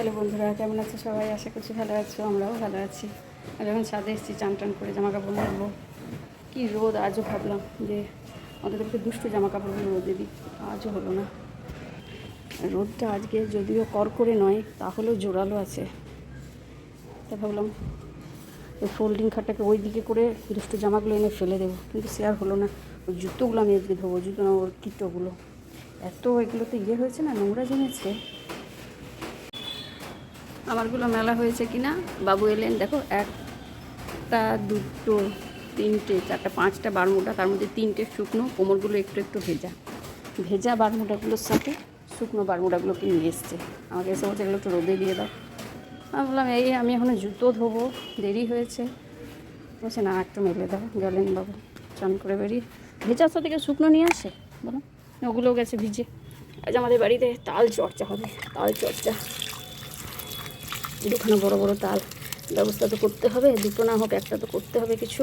Hello বন্ধুরা, কেমন আছো সবাই? আশা করছি ভালো আছো, আমরাও ভালো আছি। আর যখন ছাদে এসেছি, চান টান করে জামা কাপড় নেব। কী রোদ, আজও ভাবলাম যে আমাদেরকে দুষ্টু জামা কাপড়গুলো রোদে দিই আজও হলো না। রোদটা আজকে যদিও কর করে নয়, তাহলেও জোরালো আছে। তা ভাবলাম ওই ফোল্ডিং খাটটাকে ওই দিকে করে দুষ্টু জামাগুলো এনে ফেলে দেবো। কিন্তু সে আর হলো না। ওই জুতোগুলো আমি আজকে ধোবো, জুতো না, ওর কিটোগুলো। এত এগুলোতে ইয়ে হয়েছে না, নোংরা জমেছে। আমারগুলো মেলা হয়েছে কি না বাবু এলেন, দেখো, একটা, দুটো, তিনটে, চারটা, পাঁচটা বারমুটা তার মধ্যে তিনটে শুকনো, কোমরগুলো একটু একটু ভেজা। ভেজা বারমুটাগুলোর সাথে শুকনো বারমুটাগুলোকে নিয়ে এসছে। আমাকে এসে বলছে, এগুলো একটু রোদে দিয়ে দাও। আমি বললাম, এই, আমি এখনও জুতো ধোবো, দেরি হয়েছে। বলছে, না, একটু মেলে দাও। গেলেন বাবু, চান করে বেরিয়ে। ভেজার সাথে কেউ শুকনো নিয়ে আসে? বলো। ওগুলোও গেছে ভিজে। আজ আমাদের বাড়িতে তাল চর্চা হবে, তাল চর্চা। দুখানা বড় বড় তাল ব্যবস্থা তো করতে হবে, দুটো না হোক একটা তো করতে হবে কিছু।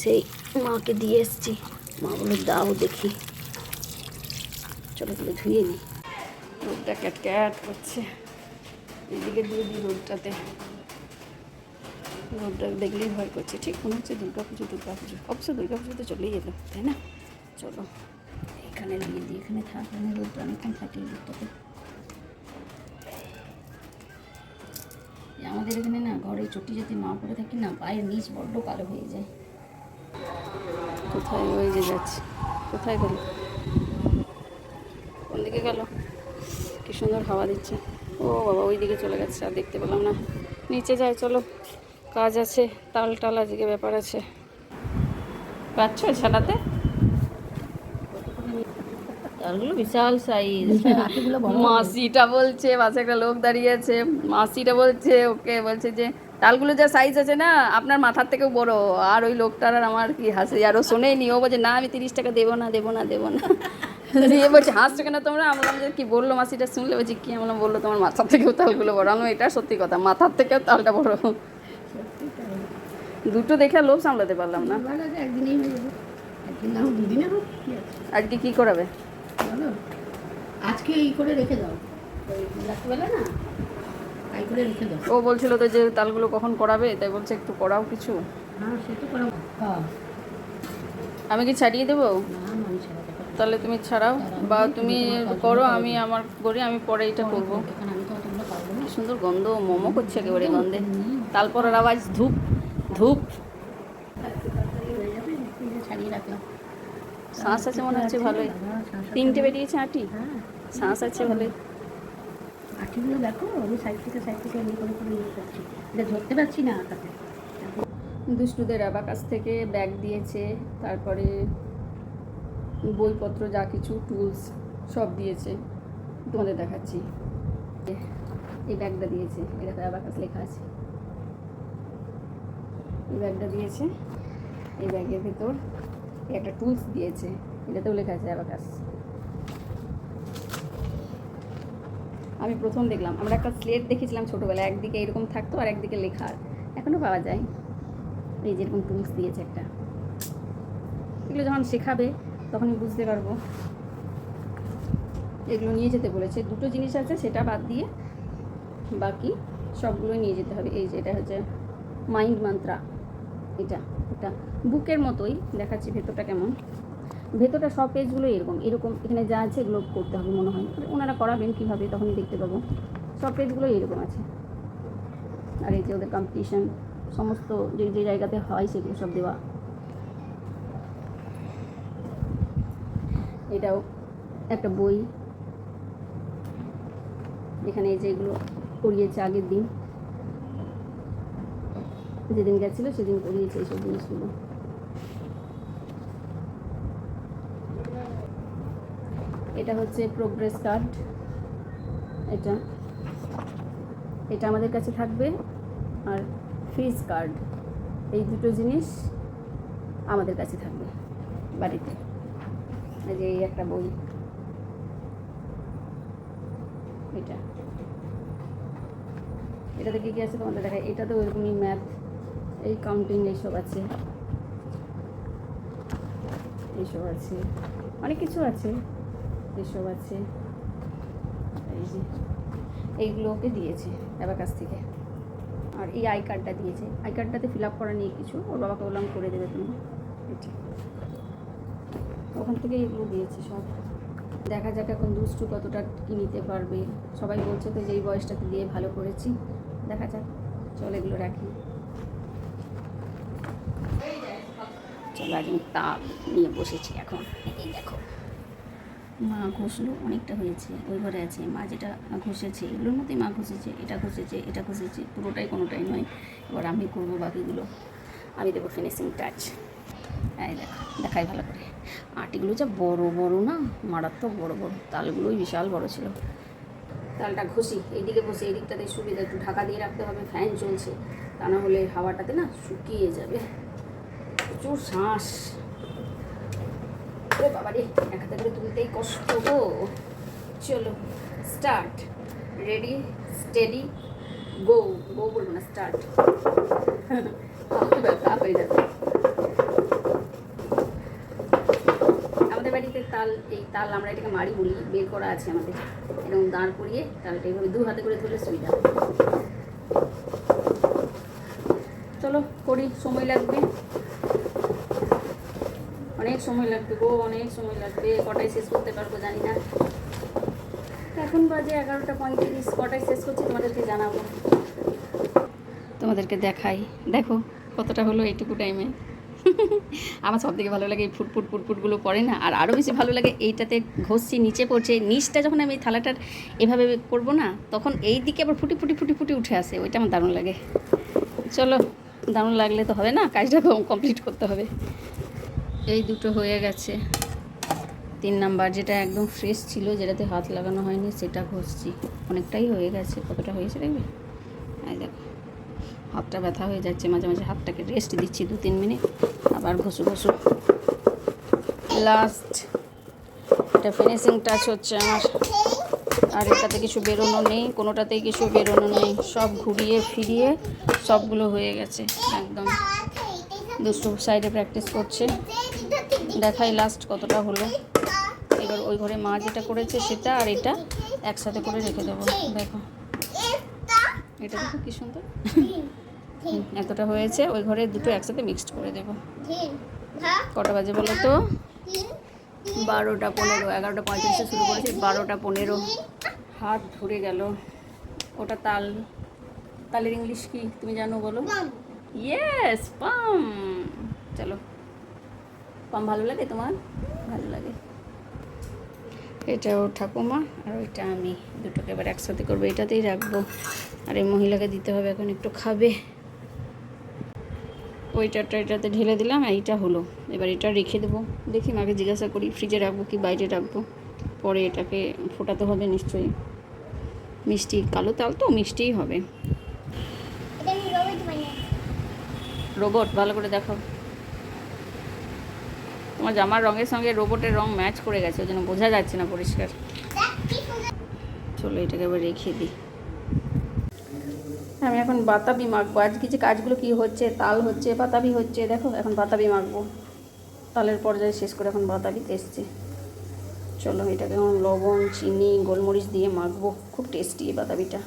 সেই মাকে দিয়ে এসছি। মা বলে, দাও দেখি। চলো তাহলে ধুয়ে নিই রোদটা ক্যাট ক্যাট করছে। এদিকে দিয়ে দিই রোদটাতে। রোদটা দেখলেই ভয় করছে। ঠিক মনে হচ্ছে দুর্গা পুজো দুর্গা পুজো অবশ্য দুর্গা পুজো তো চলেই এলো, তাই না? চলো এখানে দিয়ে দিই। এখানে থাক, এখানে রোদটা অনেকক্ষণ থাকে রোদটাতে। আমাদের এখানে না ঘরে চটি যদি না পরে থাকি না, পায়ের নিচ বড্ড কালো হয়ে যায়। কোথায় ওই যে যাচ্ছে? কোথায় গেল? কোন দিকে গেল? কি সুন্দর হাওয়া দিচ্ছে। ও বাবা ওই দিকে চলে গেছে, আর দেখতে পেলাম না। নিচে যাই চলো। কাজ আছে, তাল টাল আজকে ব্যাপার আছে। পাচ্ছ ছাড়াতে বিশাল সাইজ মাসিটা বলছে পাশে একটা লোক দাঁড়িয়ে আছে। মাসিটা বলছে ওকে বলছে যে তালগুলো যা সাইজ আছে না আপনার মাথার থেকেও বড়। আর ওই লোকটার আর আমার কি হাসে? আর ও শোনেনি। ও বলছে না আমি তিরিশ টাকা দেবো না দেবো না দেবো না। দিয়ে বলছে হাসছো কেন তোমরা? আমি যে কি বলল মাসিটা শুনলে? বলছি কি? আমি বলল তোমার মাথার থেকেও তালগুলো বড়। আমি এটা সত্যি কথা মাথার থেকেও তালটা বড়। দুটো দেখে লোভ সামলাতে পারলাম না। আজকে কি করাবে? বলো। আজকে এই করে রেখে দাও। রাত্রিবেলা না? তাই করে রেখে দাও। ও বলছিল তো যে তালগুলো কখন করাবে তাই বলছে একটু করাও কিছু। হ্যাঁ সে তো করা আমি কি ছাড়িয়ে দেবো? তাহলে তুমি ছাড়াও বা তুমি করো আমি আমার করি আমি পরে এটা করব। সুন্দর গন্ধ মোমো করছে একেবারে গন্ধে। তারপরের আওয়াজ ধূপ ধূপ। ছাড়িয়ে রাখলাম। শ্বাস আছে মনে হচ্ছে ভালোই। তিনটে বেরিয়েছে আটি? হ্যাঁ শ্বাস আছে ভালোই। আঠিগুলো দেখো আমি সাইড থেকে সাইড থেকে এমনি করে করে ইয়ে করছি এটা ধরতে পারছি না তাতে দুষ্টুদের অ্যাবাকাস থেকে ব্যাগ দিয়েছে তারপরে বইপত্র যা কিছু টুলস সব দিয়েছে। তোমাদের দেখাচ্ছি। এই ব্যাগটা দিয়েছে এটা অ্যাবাকাস লেখা আছে। এই ব্যাগটা দিয়েছে এই ব্যাগের ভেতর একটা টুলস দিয়েছে, এটাতেও লেখা আছে অ্যাবাকাস আমি প্রথম দেখলাম, আমরা একটা স্লেট দেখেছিলাম ছোটোবেলায়, একদিকে এরকম থাকতো আর একদিকে লেখা এখনও পাওয়া যায়। এই যেরকম টুলস দিয়েছে একটা। এগুলো যখন শেখাবে, তখনই বুঝতে পারব। এগুলো নিয়ে যেতে বলেছে। দুটো জিনিস আছে, সেটা বাদ দিয়ে বাকি সবগুলো নিয়ে যেতে হবে। এই যে এটা হচ্ছে মাইন্ড মান্ত্রা এটা এটা বুকের মতোই দেখাচ্ছি ভেতরটা কেমন। ভেতরটা সব পেজগুলো এরকম এরকম এখানে যা আছে এগুলো করতে হবে মনে হয়। ওনারা করাবেন কীভাবে তখনই দেখতে পাবো। সব পেজগুলো এরকম আছে। আর এই যে ওদের কম্পিটিশন সমস্ত যে যে জায়গাতে হয় সেগুলো সব দেওয়া। এটাও একটা বই। এখানে যেগুলো করিয়েছে আগের দিন। যেদিন গেছিল সেদিন করিয়েছে এইসব জিনিসগুলো। এটা হচ্ছে প্রোগ্রেস কার্ড এটা। এটা আমাদের কাছে থাকবে। আর ফিজ কার্ড এই দুটো জিনিস আমাদের কাছে থাকবে বাড়িতে। এই যে এই একটা বই। এটা। এটাতে কী কী আছে তোমাদের দেখায় এটাতে ওইরকমই ম্যাথ এই কাউন্টিং এইসব আছে। এইসব আছে। অনেক কিছু আছে। এসব আছে। এই যে এইগুলোকে দিয়েছে এবার কাছ থেকে। আর এই আই কার্ডটা দিয়েছে। আই কার্ডটাতে ফিল আপ করা নিয়ে কিছু। ওর বাবাকে বললাম করে দেবে তুমি। এটা। ওখান থেকে এগুলো দিয়েছে সব। দেখা যাক এখন দুষ্টু কতটা কি নিতে পারবে। সবাই বলছে তো যে এই বয়সটাতে দিয়ে ভালো করেছি। দেখা যাক। চল এগুলো রাখি। আমি তাপ নিয়ে বসেছি এখন। এই দেখো। মা ঘষলো, অনেকটা হয়েছে, ওই ঘরে আছে। মা যেটা ঘষেছে এগুলোর মধ্যেই মা ঘষেছে, এটা ঘষেছে এটা ঘষেছে, পুরোটাই কোনোটাই নয়। এবার আমি করব বাকিগুলো। আমি দেবো ফিনিশিং টাচ এই দেখো, দেখাই ভালো করে। আটিগুলো যা বড় বড় না, মারাত্মক বড় বড়। তালগুলোই বিশাল বড় ছিল। তালটা ঘষি, এইদিকে বসে এই দিকটাতে সুবিধা, একটু ঢাকা দিয়ে রাখতে হবে ফ্যান চলছে। তা না হলে হাওয়াটাতে না শুকিয়ে যাবে। প্রচুর শ্বাস। ও বাবা রে এক হাতে করে তুলতেই কষ্ট গো। চলো start ready steady go go বলব না স্টার্ট ব্যথা হয়ে যাবে। আমাদের বাড়িতে তাল, এই তাল আমরা এটাকে মারি বলি, বের করা আছে আমাদের। এরকম দাঁড় করিয়ে তালটা এইভাবে দু হাতে করে ধরলে সুবিধা চলো, করি, সময় লাগবে। অনেক সময় লাগবে গো, অনেক সময় লাগবে। কটায় শেষ করতে পারব জানি না। এখন বাজে এগারোটা পঁয়ত্রিশ, কটায় শেষ করছি তোমাদেরকে জানাব। তোমাদেরকে দেখাই। দেখো কতটা হলো এইটুকু টাইমে আমার সব থেকে ভালো লাগে এই ফুটফুট ফুটফুটগুলো পড়ে না। আর আরও বেশি ভালো লাগে এইটাতে ঘষছি, নিচে পড়ছে। নিচটা যখন আমি থালাটার এভাবে করব না, তখন এই দিকে আবার ফুটি ফুটি ফুটি ফুটি উঠে আসে। ওইটা আমার দারুণ লাগে। চলো, দারুণ লাগলে তো হবে না, কাজটা কমপ্লিট করতে হবে। এই দুটো হয়ে গেছে। তিন নাম্বার যেটা একদম ফ্রেশ ছিল, যেটাতে হাত লাগানো হয়নি, সেটা ঘষছি। অনেকটাই হয়ে গেছে। কতটা হয়েছে দেখবে? দেখো, হাতটা ব্যথা হয়ে যাচ্ছে। মাঝে মাঝে হাতটাকে রেস্ট দিচ্ছি দু তিন মিনিট। আবার ঘষু ঘষু। লাস্ট এটা ফিনিশিং টাচ হচ্ছে আমার। আর এটাতে কিছু বেরোনো নেই, কোনোটাতেই কিছু বেরোনো নেই। সব ঘুরিয়ে ফিরিয়ে সবগুলো হয়ে গেছে, একদম। দুষ্টু সাইডে প্র্যাকটিস করছে। দেখাই লাস্ট কতটা হলো। এবার ওই ঘরে মা যেটা করেছে সেটা আর এটা একসাথে করে রেখে দেবো। দেখো। এটা দেখো কি সুন্দর। এতটা হয়েছে ওই ঘরে দুটো একসাথে মিক্সড করে দেবো। কটা বাজে বলো তো? বারোটা পনেরো এগারোটা পঁয়ত্রিশে শুরু করেছি বারোটা পনেরো। হাত ধরে গেল। ওটা তাল। তালের ইংলিশ কি তুমি জানো বলো? Yes Pam. চলো। পাম ভালো লাগে তোমার? ভালো লাগে। এটা ওর ঠাকুমা আর ওইটা আমি দুটোকে এবার একসাথে করব এটাতেই রাখব। আর এই মহিলাকে দিতে হবে এখন একটু খাবে। ওইটাটা এটাতে ঢেলে দিলাম আর এইটা হলো। এবার এটা রেখে দেবো। দেখি মাকে জিজ্ঞাসা করি ফ্রিজে রাখব কি বাইরে রাখব? পরে এটাকে ফোটাতে হবে নিশ্চয়ই। মিষ্টি কালো তাল তো মিষ্টিই হবে। রোবট ভালো করে দেখো তোমার জামার রঙের সঙ্গে রোবটের রং ম্যাচ করে গেছে, ওই জন্য বোঝা যাচ্ছে না পরিষ্কার। চলো এটাকে এবার রেখে দিই। আমি এখন বাতাবি মাখবো। আজকে যে কাজগুলো কি হচ্ছে, তাল হচ্ছে, বাতাবি হচ্ছে, দেখো এখন বাতাবি মাখবো। তালের পর্যায়ে শেষ করে এখন বাতাবিতে এসছে। চলো এটাকে এখন লবণ, চিনি, গোলমরিচ দিয়ে মাখবো। খুব টেস্টি এই বাতাবিটা।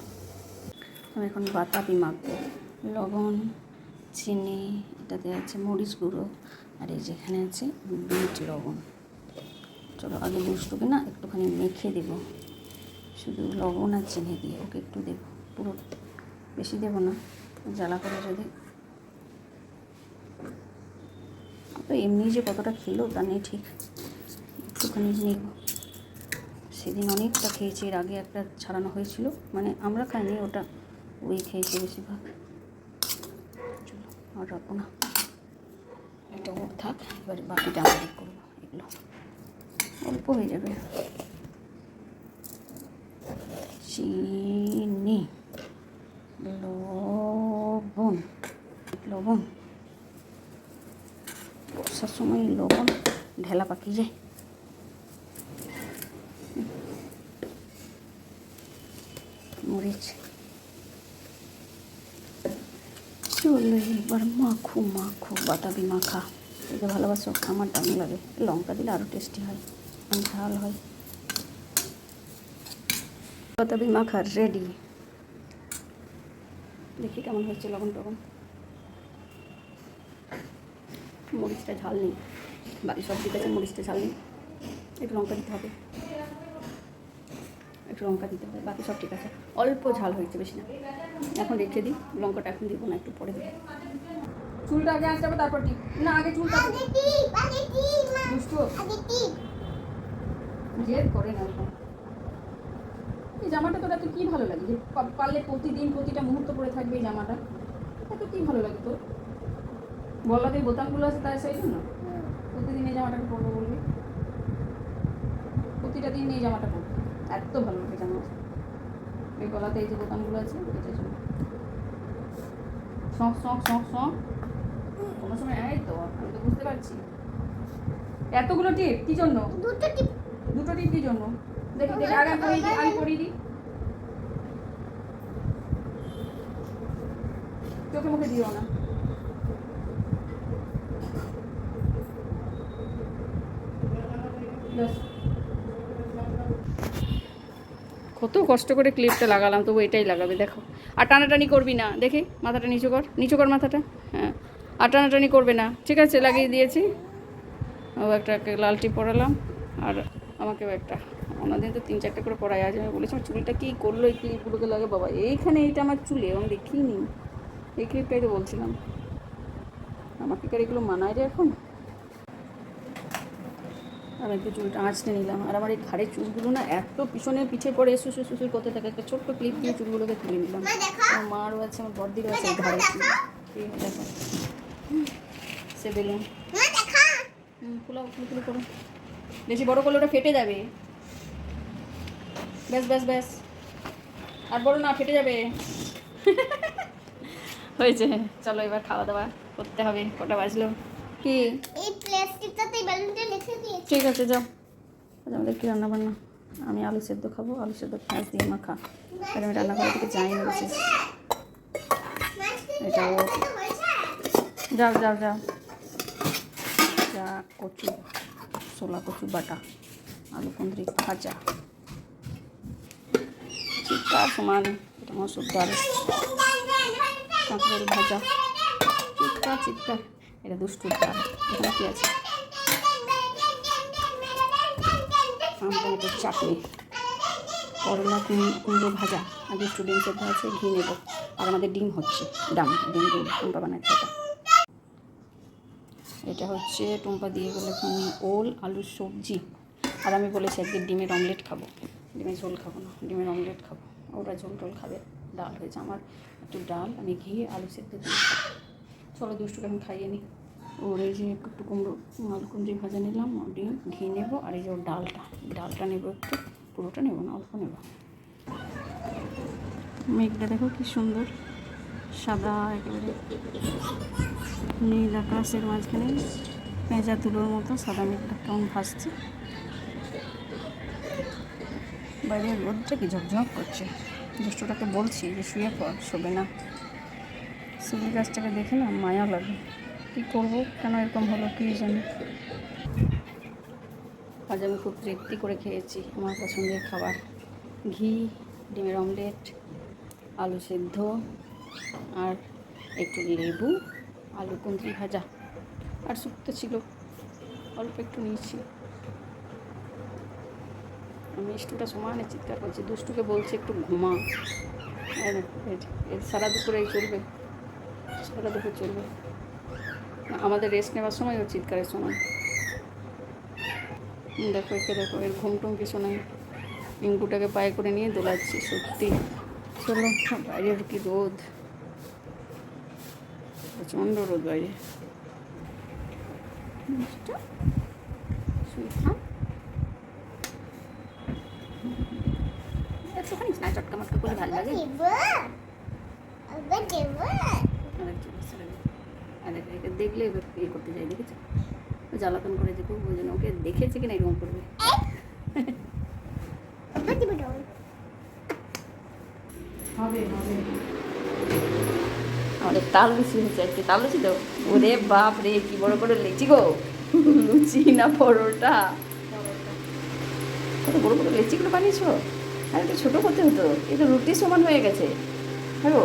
আমি এখন বাতাবি মাখবো। লবণ, চিনি, এটাতে আছে মরিচ গুঁড়ো। আর এই যেখানে আছে বিট লবণ। চলো আগে দুষ্টুকে না একটুখানি মেখে দেবো। শুধু লবণ আর চিনি দিয়ে ওকে একটু দেবো। পুরো বেশি দেবো না, জ্বালা করে যদি। তো এমনি যে কতটা খেলো তা নেই ঠিক। একটুখানি নেব। সেদিন অনেকটা খেয়েছি, এর আগে একটা ছাড়ানো হয়েছিল। মানে আমরা খাইনি, ওটা ওই খেয়েছি বেশিরভাগ। চলো, আর রাখব না। এটা ওর থাক, এবারে বাকিটা আমাদের করব। এগুলো অল্প হয়ে যাবে। চিনি, লবণ লবণ। বর্ষার সময় লবণ ঢেলা পাকিয়ে যায়। মরিচ। এবার মাখো মাখো, বাতাবি মাখা। এটা ভালোবাসো, আমার দামি লাগে। লঙ্কা দিলে আরও টেস্টি হয় ঝাল হয়। তবে মাখা রেডি দেখি কেমন হচ্ছে লবণ টবণ। মরিচটা ঝাল নেই। বাকি সব ঠিক আছে, মরিচটা ঝাল নেই। একটু লঙ্কা দিতে হবে। একটু লঙ্কা দিতে হবে, বাকি সব ঠিক আছে। অল্প ঝাল হয়েছে বেশি না। এখন রেখে দিই লঙ্কাটা এখন দিব না একটু পরে দেবো। চুলটা আগে আসতে হবে তারপর ঠিক না আগে চুলটা দুষ্টু। জেদ করে না এই জামাটা তোর এত কি ভালো লাগে। যে পারলে প্রতিদিন প্রতিটা মুহূর্ত পরে থাকবে এই জামাটা। এত কি ভালো লাগে তোর গলাতে এই বোতামগুলো আছে তাই সেই জন্য। প্রতিদিন এই জামাটাকে পরবো বলবি। প্রতিটা দিন এই জামাটা পরবো। এত ভালো লাগে জামা। এই গলাতে এই যে বোতামগুলো আছে শখ শখ শখ শখ কোনো সময় এই তো আমি তো বুঝতে পারছি। এতগুলো টিপ কি জন্য? দুটো টিপ। কি জন্য? দেখি দেখি আগে আমি দিই আমি পরিয়ে দিই চোখে মুখে দিও না ব্যাস। কত কষ্ট করে ক্লিপটা লাগালাম, তবু এটাই লাগাবে, দেখো। আর টানাটানি করবি না, দেখি, মাথাটা নিচু কর নিচু কর মাথাটা হ্যাঁ। আর টানাটানি করবে না, ঠিক আছে, লাগিয়ে দিয়েছি। ও একটা লালটি পরালাম, আর আমাকেও একটা, অন্যদিন তো তিন চারটে করে পরাই, আজ আমি বলেছি, আমার চুলটা কী করল এই ক্লিপগুলোকে লাগে, বাবা, এইখানে এইটা আমার চুলে, আমি দেখিনি। এই ক্লিপটাই তো বলছিলাম। আমাকে এগুলো মানায় রে এখন? আমি একটু চুলটা আঁচড়ে নিলাম। আর আমার এই ঘাড়ের চুলগুলো না এত পিছনে পিঠে পড়ে শুশু শুশুর করতে থাকে? একটা ছোট্ট ক্লিপ দিয়ে চুলগুলোকে তুলে নিলাম। আমার মারও আছে আমার আছে এই ঘাড়ের চুল। দেখো। সে বেলুন। খুলাও খুলে খুলে করো। বেশি বড় করলে ওটা ফেটে যাবে। ব্যাস ব্যাস ব্যাস। আর বড় না ফেটে যাবে। হয়েছে। চলো এবার খাওয়া দাওয়া করতে হবে। কটা বাজলো? কি? এই প্লাস্টিকটাতে বেলুনটা লিখে দিয়েছি। ঠিক আছে যাও। আজ আমাদের কি রান্না বান্না আমি আলু সেদ্ধ খাব আলু সেদ্ধ পেঁয়াজ দিয়ে মাখা। আর আমি রান্নাঘরের দিকে যাইনি বিশেষ এটাও যাও যাও যাও। যা কচু ছোলা কচু বাটা আলু কুঁদরি ভাজা। চিৎকার সমান এটা মসুর ডাল কাঁকড়ের ভাজা। চিৎকার চিৎকার এটা দুষ্টুর ডাল এখানে কি আছে? চাটনি। করলা কুম- কুমড়ো ভাজা। আগে স্টুডেন্ট সেদ্ধ আছে, ঘি নেব। আর আমাদের ডিম হচ্ছে, ডাম, ডিম ডিম টুম্পা বানাচ্ছে এটা এটা হচ্ছে টুম্পা দিয়ে গেলে ওল, আলুর সবজি। আর আমি বলেছি একদিন ডিমের অমলেট খাব। ডিমের ঝোল খাব না, ডিমের অমলেট খাব। ওরা ঝোল টোল খাবে, ডাল হয়েছে আমার। একটু ডাল, আমি ঘি, আলু সেদ্ধ দিয়ে। চলো দুষ্টুকে আমি খাইয়ে নিই। ওর এই যে একটু কুমড়ো কুমড়ি ভাজা নিলাম ডিম, ঘি নেব, আর এই যে ওর ডালটা ডালটা নেব একটু, পুরোটা নেব না, অল্প নেব। মেঘটা দেখো কি সুন্দর, সাদা একেবারে। নীল আকাশের মাঝখানে পেঁচা তুলোর মতো সাদা মেঘটা কেমন ভাসছে। বাইরে রোদটা কি ঝকঝক করছে? দুষ্টটাকে বলছি যে শুয়ে পড়, শোবে না। সুবি গাছটাকে দেখে না মায়া লাগে। কী করব, কেন এরকম হলো, কি জানি। আজ আমি খুব তৃপ্তি করে খেয়েছি আমার পছন্দের খাবার। ঘি, ডিমের অমলেট, আলু সেদ্ধ আর একটু লেবু, আলু কুঁদরি ভাজা। আর শুক্তো ছিল, অল্প একটু নিয়েছি। আমি মিষ্টুটা সমানে চিৎকার করছি, দুষ্টুকে বলছি একটু ঘুমা। সারা দুপুরে চলবে। সারা দুপুর চলবে। আমাদের রেস্ট নেওয়ার সময় ওর চিৎকারের সময়। দেখো, একে দেখো, এর ঘুম টুম কিছু নাই। ইঙ্গুটাকে পায়ে করে নিয়ে দোলাচ্ছি, সত্যি। চলো বাইরের কি রোদ। প্রচণ্ড রোদ বাইরে। একটুখানি চটকা মটকা করলে ভালো লাগে। দেব আবার দেব অনেক জিনিস ছেড়ে দিই। আর একে দেখলে এবার ইয়ে করতে যাই দেখেছ? জ্বালাতন করে যে খুব ওই জন্য ওকে দেখেছে কিনা এরকম করবে। আমাদের তাল লুচি হচ্ছে আজকে তাল লুচি তো ওরে বাপ রে কি বড় বড় লেচি গো। লুচি না পরোটা? কত বড় বড় লেচিগুলো বানিয়েছো? আর একটু ছোটো করতে হতো এই তো রুটি সমান হয়ে গেছে। হ্যালো?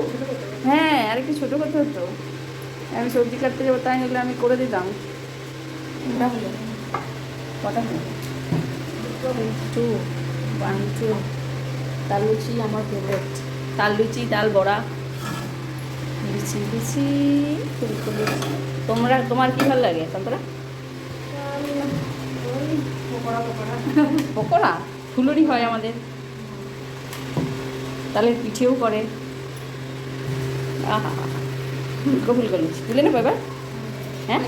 হ্যাঁ আর একটু ছোটো করতে হতো আমি সবজি কাটতে যাব তাই নিলে আমি করে দিতাম। হলো কটা হলো টু ওয়ান টু তাল লুচি আমার ফেভারেট তাল লুচি তাল বড়া। লুচি লুচি ফুলকো তোমরা তোমার কি ভালো লাগে তারপরে পকোড়া? ফুলুরি হয় আমাদের। তাহলে পিঠেও করে। আহা ফুলকো ফুলকো লুচি তুলে নেব এবার? হ্যাঁ?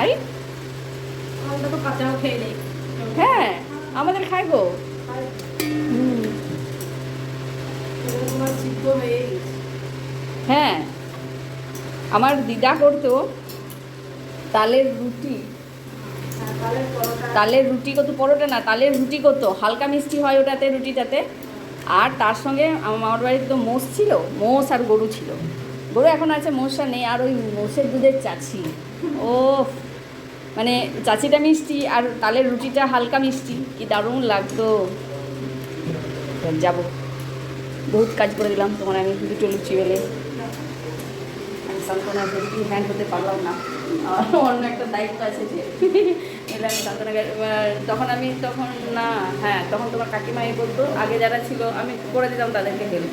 আই? হ্যাঁ আমাদের খাই গো। হয়ে হ্যাঁ আমার দিদা করতো তালের রুটি। তালের রুটি কত পরোটা না তালের রুটি করতো হালকা মিষ্টি হয় ওটাতে রুটিটাতে। আর তার সঙ্গে আমার মামার বাড়িতে তো মোষ ছিল, মোষ আর গরু ছিল। গরু এখন আছে, মোষটা নেই, আর ওই মোষের দুধের চাচি। ও মানে চাচিটা মিষ্টি আর তালের রুটিটা হালকা মিষ্টি, কি দারুণ লাগতো। যাব। বহুত কাজ করে দিলাম, তোমার আমি দুটো লুচি বেলে। সান্ত্বনা হেল্পিং হ্যান্ড হতে পারলাম না। অন্য একটা দায়িত্ব আছে যে। এলে আমি সান্ত্বনাকে তখন আমি তখন না হ্যাঁ তখন তোমার কাকিমা এই বলতো আগে যারা ছিল আমি করে দিতাম তাদেরকে হেল্প।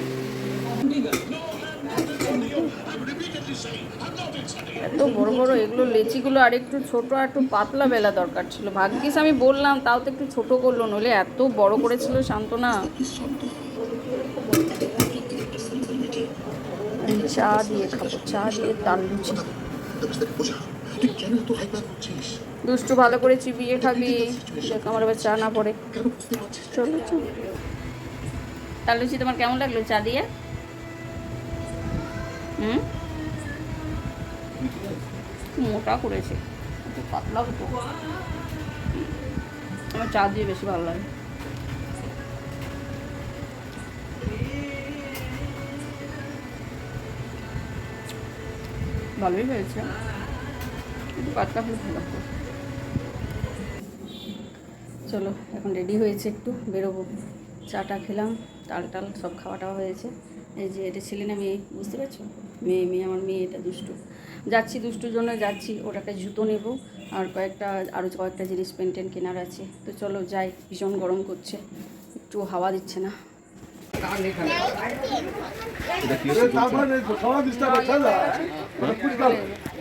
এত বড় বড় এগুলো লেচিগুলো আর একটু ছোট আর একটু পাতলা বেলা দরকার ছিল। ভাগ্যিস আমি বললাম তাও তো একটু ছোট করল নইলে এত বড় করেছিল শান্তনা চা দিয়ে খাব চা দিয়ে তাল লুচি দুষ্টু ভালো করে চিবিয়ে খাবি দেখ আমার আবার চা না পড়ে। চলো চল। তাল লুচি তোমার কেমন লাগল চা দিয়ে? হুম? মোটা করেছে। পাতলা হতো। আমার চা দিয়ে বেশি ভালো লাগে। ভালোই হয়েছে। একটু পাতলা হলে ভালো। চলো এখন রেডি হয়েছে একটু বেরোবো। চাটা খেলাম তাল টাল সব খাওয়া টাওয়া হয়েছে। এই যে এটা ছেলে না মেয়ে বুঝতে পারছ? মেয়ে মেয়ে আমার মেয়ে এটা দুষ্টু। যাচ্ছি দুষ্টুর জন্য যাচ্ছি ওর একটা জুতো নেব। আর কয়েকটা আরও কয়েকটা জিনিস পেন টেন কেনার আছে। তো চলো যাই ভীষণ গরম করছে। একটু হাওয়া দিচ্ছে না।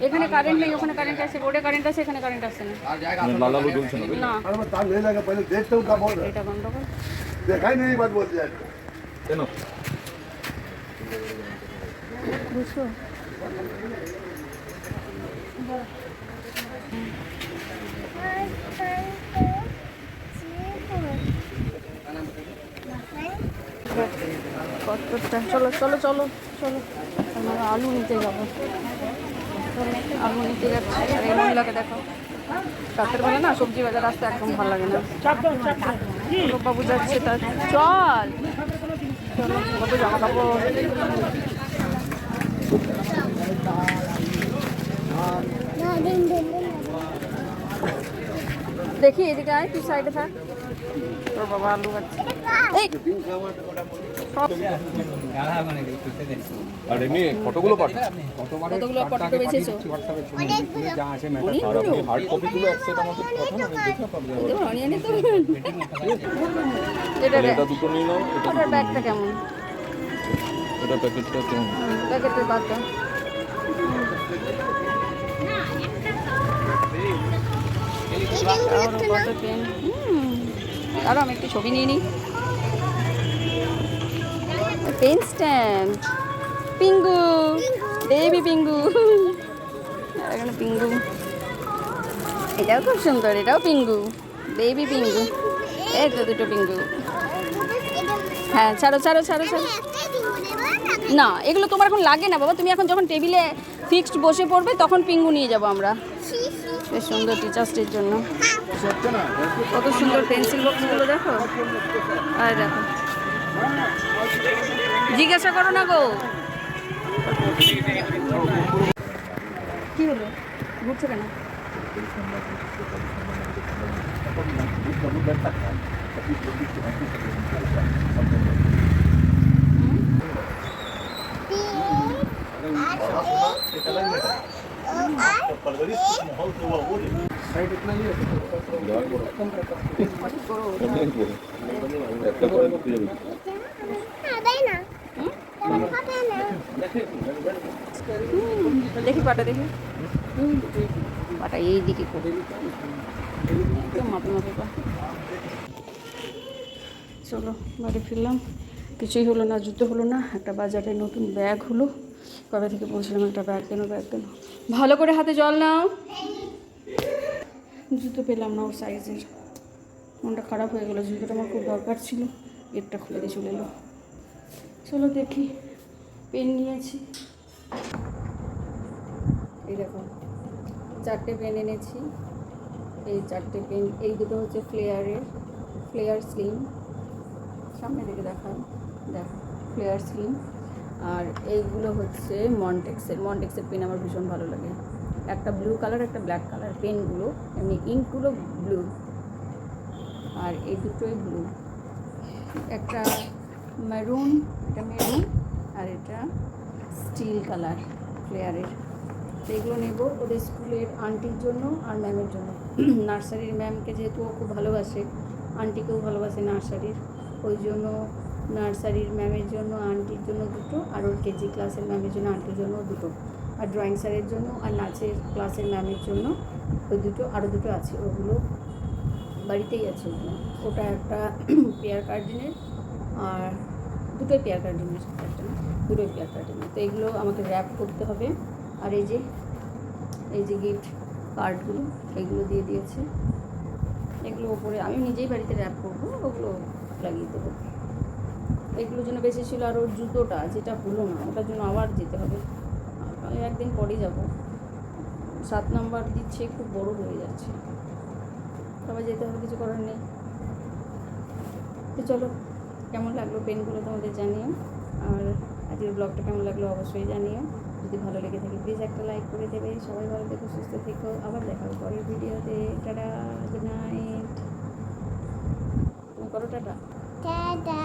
এখানে কারেন্ট নেই ওখানে কারেন্ট আছে বোর্ডে কারেন্ট আছে এখানে কারেন্ট আছে না। লালালো জ্বলছে না না। আমার তার নেই লাগা পহলে দেখতে উঠা বল। এটা গন্ডগোল দেখাই নেই বাদ বলতে যাচ্ছে কেন? বুঝছ? Thank you. কতটা চলো চলো চলো চলো। আমরা আলু নিতে যাব। আলু নিতে যাচ্ছি। আর এই মহিলাকে দেখো। রাতের বেলা না সবজি বাজার আসতে একদম ভালো লাগে না। বাবু যাচ্ছে তার। চল। চলো জামা কাপড় দেখি এদিকে আয়, তুই সাইডে থাক। তোর বাবা আলু আছে আর এমনি ফটোগুলো পাঠান কতগুলো ফটো বেছেছো? আর হার্ড কপিগুলো এক সেট আমাকে পাঠান আমি দেখে আপনাদের অনিয়নে তো এটা এটা দুটো নিয়ে নাও এটা ব্যাগটা কেমন? এটা প্যাকেটটা কেমন? প্যাকেটের আমি একটু ছবি নিয়ে নিই। Pen stand Pingu baby Pingu এখানে পিঙ্গু এটাও খুব সুন্দর এটাও পিঙ্গু বেবি পিঙ্গু এই তো দুটো পিঙ্গু হ্যাঁ ছাড়ো ছাড়ো ছাড়ো ছাড়ো। না এগুলো তোমার এখন লাগে না বাবা। তুমি এখন যখন টেবিলে ফিক্সড বসে পড়বে তখন পিঙ্গু নিয়ে যাব আমরা। বেশ সুন্দর টিচার্স ডের জন্য। কত সুন্দর পেন্সিল বক্সগুলো দেখো। আর দেখো। জিজ্ঞাসা করো না গো কি হলো ঘুরছো কেন দেখি পাটা দেখি। পাটা এই দিকে চলো, বাড়ি ফিরলাম। কিছুই হলো না জুতো হলো না। একটা বাজারে নতুন ব্যাগ হলো। কবে থেকে বলছিলাম একটা ব্যাগ কেন ব্যাগ কেন? ভালো করে হাতে জল নাও। জুতো পেলাম না ওর সাইজের মনটা খারাপ হয়ে গেলো, জুতোটা আমার খুব দরকার ছিল। গেটটা খুলে দিয়ে চলে এলো। চলো দেখি, পেন নিয়েছি। এই দেখো, চারটে পেন এনেছি। এই চারটে পেন, এই দুটো হচ্ছে ফ্লেয়ারের, ফ্লেয়ার স্লিম। সামনে দিকে দেখান দেখো, ফ্লেয়ার স্লিম। আর এইগুলো হচ্ছে মন্টেক্সের মন্টেক্সের পেন আমার ভীষণ ভালো লাগে। একটা ব্লু কালার একটা ব্ল্যাক কালার পেনগুলো এমনি ইঙ্কগুলো ব্লু আর এই দুটোই ব্লু একটা মেরুন এটা মেরুন আর এটা স্টিল কালার ফ্লেয়ারের তো এগুলো নেব ওদের স্কুলের আন্টির জন্য আর ম্যামের জন্য। নার্সারির ম্যামকে যেহেতু ও খুব ভালোবাসে আন্টিকেও ভালোবাসে নার্সারির ওই জন্য নার্সারির ম্যামের জন্য আন্টির জন্য দুটো, আর ওর কেজি ক্লাসের ম্যামের জন্য আন্টির জন্য দুটো। আর ড্রয়িং স্যারের জন্য আর নাচের ক্লাসের ম্যামের জন্য ওই দুটো আরও দুটো আছে, ওগুলো বাড়িতেই আছে ওগুলো। ওটা একটা পেয়ার কার্ডিনের আর দুটোই পেয়ার কার্ডিনের একটা দুটোই পেয়ার কার্ডিনের তো এগুলো আমাকে র্যাপ করতে হবে। আর এই যে এই যে গিফট কার্ডগুলো এগুলো দিয়ে দিয়েছে। এগুলো ওপরে, আমি নিজেই বাড়িতে র্যাপ করব, ওগুলো লাগিয়ে দেবো। এগুলোর জন্য বেশি ছিল আর ওর জুতোটা, যেটা হলো না, ওটার জন্য আবার যেতে হবে। একদিন পরে যাব। সাত নাম্বার দিচ্ছে, খুব বড় হয়ে যাচ্ছে। তবে যেতে হবে, কিছু করার নেই। তো চলো, কেমন লাগল পেনগুলো তোমাদের জানিও। আর আজকের ব্লগটা কেমন লাগল অবশ্যই জানিও। যদি ভালো লেগে থাকে প্লিজ একটা লাইক করে দেবে। সবাই ভালো থেকো, সুস্থ থেকো। আবার দেখা পরের ভিডিওতে। টাটা গুড নাইট তুমি করো, টাটা। টাটা।